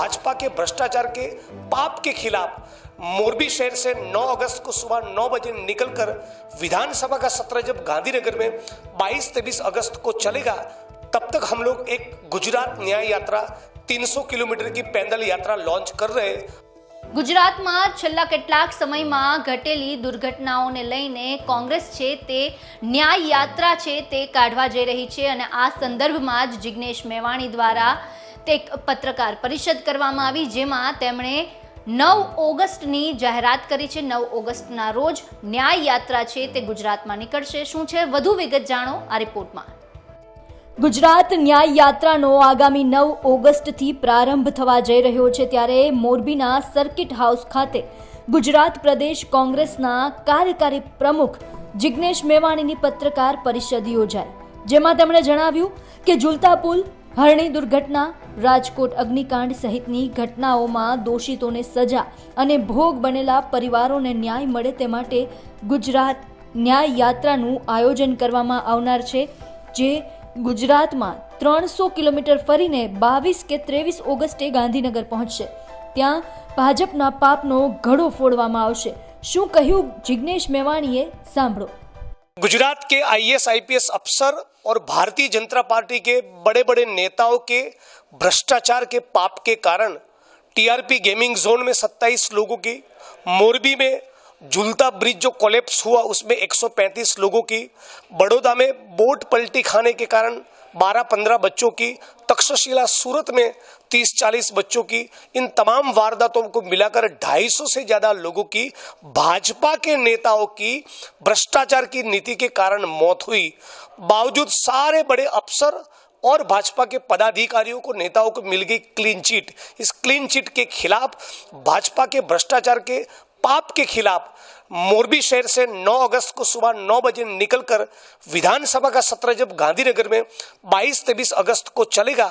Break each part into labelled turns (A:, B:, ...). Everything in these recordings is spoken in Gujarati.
A: भाजपा के भ्रष्टाचार के पाप के खिलाफ मोरबी शहर से 9 अगस्त को सुबह 9 बजे निकलकर विधानसभा का सत्र जब गांधीनगर में 22-23 अगस्त को चलेगा तब तक हम लोग एक गुजरात न्याय यात्रा 300 किलोमीटर की पैदल यात्रा लॉन्च कर रहे हैं
B: ગુજરાતમાં છેલ્લા કેટલાક સમયમાં ઘટેલી દુર્ઘટનાઓને લઈને કોંગ્રેસ છે તે ન્યાય યાત્રા છે તે કાઢવા જઈ રહી છે અને આ સંદર્ભમાં જ જિગ્નેશ મેવાણી દ્વારા તે એક પત્રકાર પરિષદ કરવામાં આવી, જેમાં તેમણે નવ ઓગસ્ટની જાહેરાત કરી છે. નવ ઓગસ્ટના રોજ ન્યાય યાત્રા છે તે ગુજરાતમાં નીકળશે. શું છે? વધુ વિગત જાણો આ રિપોર્ટમાં. ગુજરાત ન્યાય યાત્રાનો આગામી નવ ઓગસ્ટથી પ્રારંભ થવા જઈ રહ્યો છે ત્યારે મોરબીના સર્કિટ હાઉસ ખાતે ગુજરાત પ્રદેશ કોંગ્રેસના કાર્યકારી પ્રમુખ જિગ્નેશ મેવાણીની પત્રકાર પરિષદ યોજાઈ, જેમાં તેમણે જણાવ્યું કે ઝુલતા પુલ હરણી દુર્ઘટના, રાજકોટ અગ્નિકાંડ સહિતની ઘટનાઓમાં દોષિતોને સજા અને ભોગ બનેલા પરિવારોને ન્યાય મળે તે માટે ગુજરાત ન્યાય યાત્રાનું આયોજન કરવામાં આવનાર છે, જે ગુજરાતમાં ત્રણસો કિલોમીટર ફરીને બાવીસ કે ત્રેવીસ ઓગસ્ટે ગાંધીનગર પહોંચશે. ત્યાં ભાજપના પાપનો ઘડો ફોડવામાં આવશે. શું કહ્યું જિગ્નેશ મેવાણીએ? સાંભળો.
A: गुजरात के आईएएस आईपीएस अफसर और भारतीय जनता पार्टी के बड़े बड़े नेताओं के भ्रष्टाचार के पाप के कारण टीआरपी गेमिंग जोन में 27 लोगों की मोरबी में झुलता ब्रिज जो कोलेप्स हुआ, उसमें 135 लोगों की बड़ौदा में बोट पलटी खाने के कारण 12-15 बच्चों की, तक्षशिला सूरत में 30-40 बच्चों की, इन तमाम वारदातों को मिलाकर 250 से ज़्यादा लोगों की, भाजपा के नेताओं की, भ्रष्टाचार की नीति के कारण मौत हुई। बावजूद सारे बड़े अफसर और भाजपा के पदाधिकारियों को, नेताओं को मिल गई क्लीन चिट इस क्लीन चिट के खिलाफ भाजपा के भ्रष्टाचार के पाप के खिलाफ मोरबी शहर से 9 अगस्त को सुबह 9 बजे निकलकर विधानसभा का सत्र जब गांधीनगर में 22-23 अगस्त को चलेगा,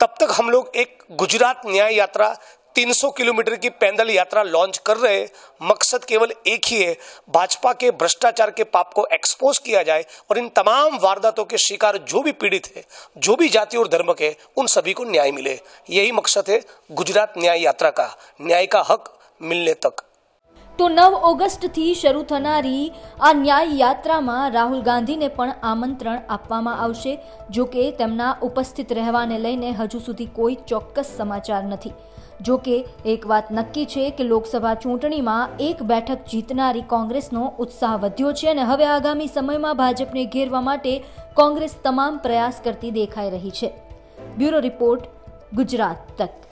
A: तब तक हम लोग एक गुजरात न्याय यात्रा 300 किलोमीटर की पैदल यात्रा लॉन्च कर रहे मकसद केवल एक ही है, भाजपा के भ्रष्टाचार के पाप को एक्सपोज किया जाए और इन तमाम वारदातों के शिकार जो भी पीड़ित है, जो भी जाति और धर्म के उन सभी को न्याय मिले। यही मकसद है गुजरात न्याय यात्रा का। न्याय का हक मिलने तक।
B: તો નવ ઓગસ્ટથી શરૂ થનારી આ ન્યાય યાત્રામાં રાહુલ ગાંધીને પણ આમંત્રણ આપવામાં આવશે, જો કે તેમના ઉપસ્થિત રહેવાને લઈને હજુ સુધી કોઈ ચોક્કસ સમાચાર નથી. જો કે એક વાત નક્કી છે કે લોકસભા ચૂંટણીમાં એક બેઠક જીતનારી કોંગ્રેસનો ઉત્સાહ વધ્યો છે અને હવે આગામી સમયમાં ભાજપને ઘેરવા માટે કોંગ્રેસ તમામ પ્રયાસ કરતી દેખાઈ રહી છે. બ્યુરો રિપોર્ટ, ગુજરાત તક.